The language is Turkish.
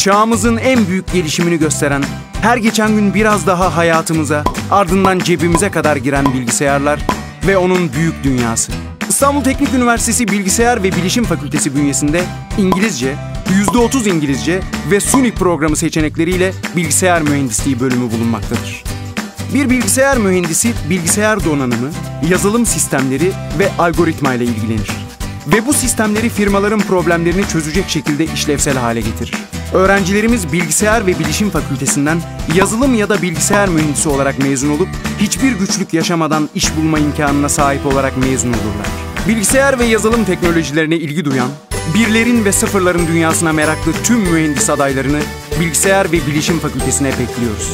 çağımızın en büyük gelişimini gösteren, her geçen gün biraz daha hayatımıza, ardından cebimize kadar giren bilgisayarlar ve onun büyük dünyası. İstanbul Teknik Üniversitesi Bilgisayar ve Bilişim Fakültesi bünyesinde İngilizce, %30 İngilizce ve SUNY programı seçenekleriyle bilgisayar mühendisliği bölümü bulunmaktadır. Bir bilgisayar mühendisi bilgisayar donanımı, yazılım sistemleri ve algoritma ile ilgilenir. Ve bu sistemleri firmaların problemlerini çözecek şekilde işlevsel hale getirir. Öğrencilerimiz bilgisayar ve bilişim fakültesinden yazılım ya da bilgisayar mühendisi olarak mezun olup hiçbir güçlük yaşamadan iş bulma imkanına sahip olarak mezun olurlar. Bilgisayar ve yazılım teknolojilerine ilgi duyan, birlerin ve sıfırların dünyasına meraklı tüm mühendis adaylarını Bilgisayar ve Bilişim Fakültesine bekliyoruz.